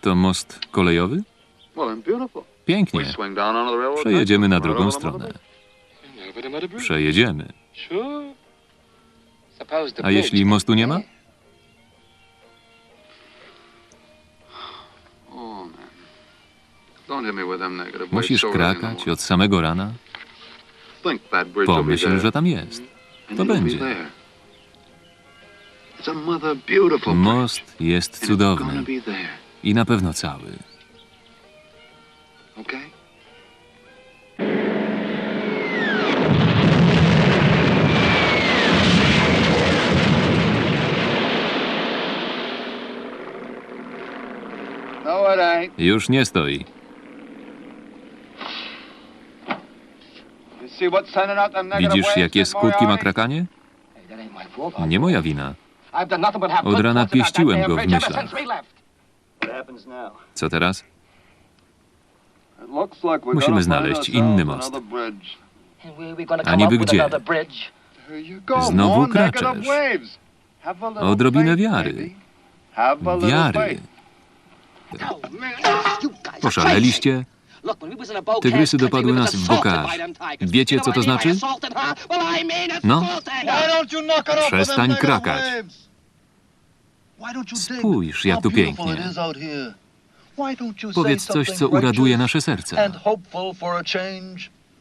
To most kolejowy? Pięknie. Przejedziemy na drugą stronę. Przejedziemy. A jeśli mostu nie ma? Musisz krakać od samego rana. Pomyśl, że tam jest. To będzie. Most jest cudowny i na pewno cały. Już nie stoi. Widzisz, jakie skutki ma krakanie? Nie moja wina. Od rana pieściłem go w myślach. Co teraz? Musimy znaleźć inny most. A niby gdzie? Znowu kraczesz. Odrobinę wiary. Wiary. Poszaleliście? Tygrysy dopadły nas w bokach. Wiecie, co to znaczy? No? Przestań krakać. Spójrz, jak tu pięknie. Powiedz coś, co uraduje nasze serce.